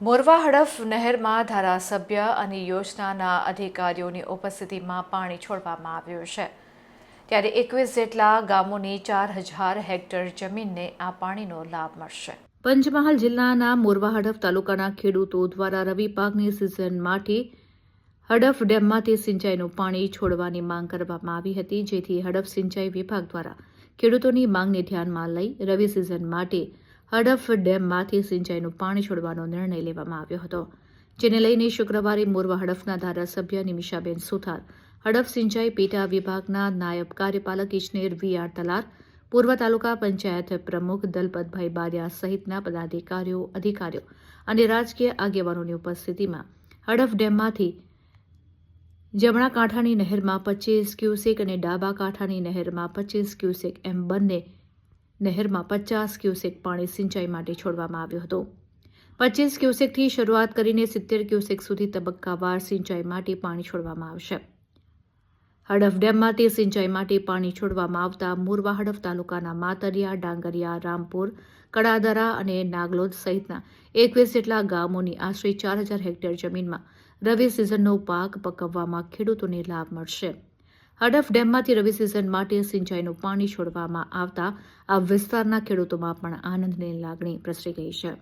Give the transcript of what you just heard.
મોરવા હડફ નહેરમાં ધારાસભ્ય અને યોજનાના અધિકારીઓની ઉપસ્થિતિમાં પાણી છોડવામાં આવ્યું છે. ત્યારે એકવીસ જેટલા ગામોની ચાર હજાર હેક્ટર જમીનને આ પાણીનો લાભ મળશે. પંચમહાલ જિલ્લાના મોરવા હડફ તાલુકાના ખેડૂતો દ્વારા રવિ પાકની સિઝન માટે હડફ ડેમમાંથી સિંચાઈનું પાણી છોડવાની માંગ કરવામાં આવી હતી, જેથી હડફ સિંચાઈ વિભાગ દ્વારા ખેડૂતોની માંગને ધ્યાનમાં લઈ રવિ સિઝન માટે હડફ ડેમમાંથી સિંચાઈનું પાણી છોડવાનો નિર્ણય લેવામાં આવ્યો હતો, જેને લઈને શુક્રવારે મોરવા હડફના ધારાસભ્ય નિમિષાબેન સુથાર, હડફ સિંચાઈ પેટા વિભાગના નાયબ કાર્યપાલક ઇજનેર વી આર તલાર, પૂર્વ તાલુકા પંચાયત પ્રમુખ દલપતભાઈ બારિયા સહિતના પદાધિકારીઓ, અધિકારીઓ અને રાજકીય આગેવાનોની ઉપસ્થિતિમાં હડફ ડેમમાંથી જમણા કાંઠાની નહેરમાં પચીસ ક્યુસેક અને ડાબા કાંઠાની નહેરમાં પચીસ ક્યુસેક એમ બંને નહેરમાં પચાસ ક્યુસેક પાણી સિંચાઈ માટે છોડવામાં આવ્યું હતું. પચીસ ક્યુસેકથી શરૂઆત કરીને સિત્તેર ક્યુસેક સુધી તબક્કાવાર સિંચાઈ માટે પાણી છોડવામાં આવશે. હડફ ડેમમાંથી સિંચાઈ માટે પાણી છોડવામાં આવતા મોરવા હડફ તાલુકાના માતરિયા, ડાંગરિયા, રામપુર, કડાદરા અને નાગલોદ સહિતના એકવીસ જેટલા ગામોની આશરે ચાર હજાર હેક્ટર જમીનમાં રવિ સિઝનનો પાક પકવવામાં ખેડૂતોને લાભ મળશે. હડફ ડેમમાંથી રવિ સિઝન માટે સિંચાઈનું પાણી છોડવામાં આવતા આ વિસ્તારના ખેડૂતોમાં પણ આનંદની લાગણી પ્રસરી ગઈ છે.